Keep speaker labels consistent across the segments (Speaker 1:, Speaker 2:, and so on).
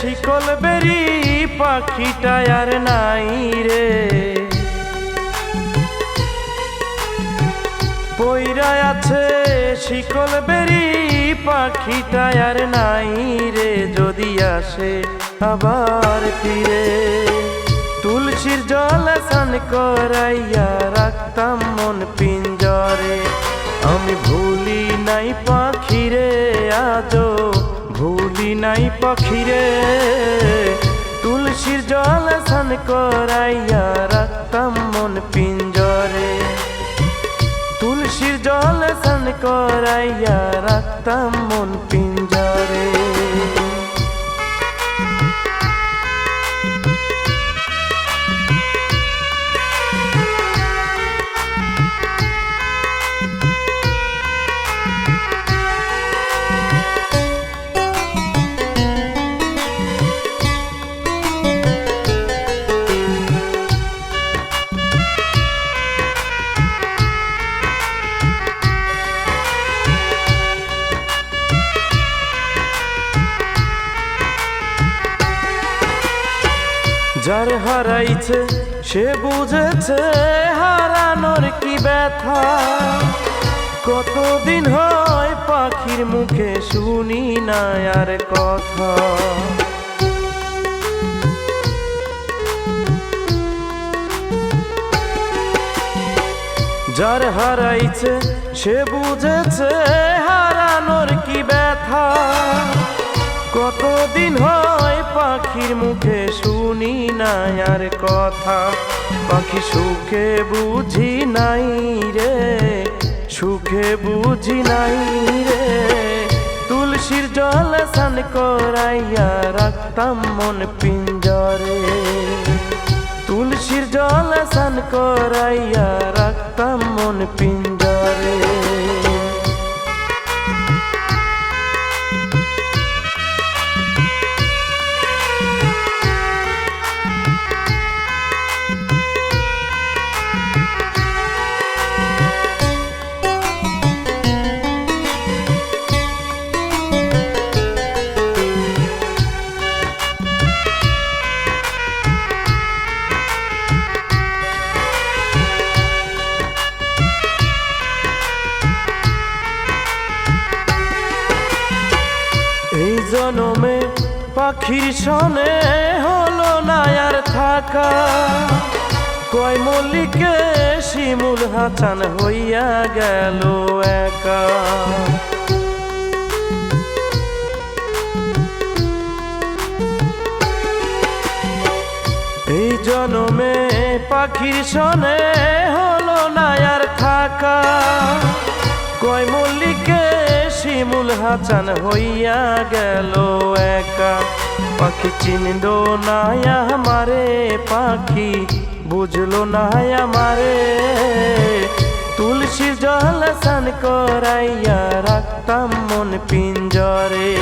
Speaker 1: শিকল বেরি পাখিটা আর নাই রে। পইরা আছে শিকল বেরি পাখিটা আর নাই রে, যদি আসে আবার ফিরে। তুলসীর জল স্নান করাইয়া রাখতাম মন পিঞ্জরে। আমি ভুলি নাই পাখিরে নাই পাখিরে। তুলসীর জল স্নান করাইয়া রাখতাম মন পিঞ্জরে। তুলসীর জল স্নান করাইয়া রাখতাম মন পিঞ্জরে। যার হারাইছে, সে বুঝেছে হারানোর কি ব্যথা। কতদিন হয় পাখির মুখে শুনি না আর কথা। যার হারাইছে, সে বুঝেছে হারানোর কি ব্যথা। কতদিন হয় পাখির মুখে শুনি আর কথা। পাখি সুখে বুঝি নাই রে, সুখে বুঝি নাই রে। তুলসীর জল স্নান করাইয়া রাখতাম মন পিঞ্জরে। তুলসীর জল স্নান করাইয়া রাখতাম মন পিঞ্জরে। পাখির সনে হলো না আর থাকা। কয় মল্লিকে শিমুল হাচান হইয়া গেল একা। এই জনমে পাখির সনে হলো না আর থাকা। কয় মল্লিকে শিমুল হাচান হইয়া গেল একা। পাখি চিনল না আমারে, পাখি বুঝলো না আমারে। তুলসী জল স্নান করাইয়া রাখতাম মন পিঞ্জরে।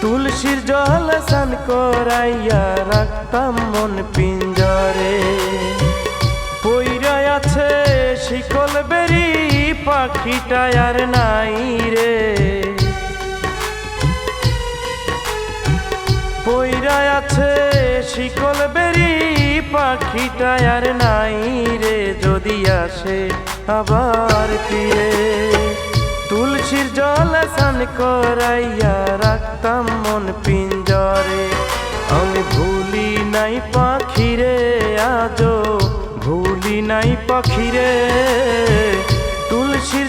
Speaker 1: তুলসীর জল স্নান করাইয়া রাখতাম মন পিঞ্জরে। পইরা আছে শিকল বেরি পাখিটা আর নাই রে। পইরা আছে শিকল বেরি, পাখিটা আর নাই রে। যদি আসে আবার ফিরে। তুলসীর জল স্নান করাইয়া রাখতাম মন পিঞ্জরে। আমি ভুলি নাই পাখিরে আজো ভুলি নাই পাখিরে।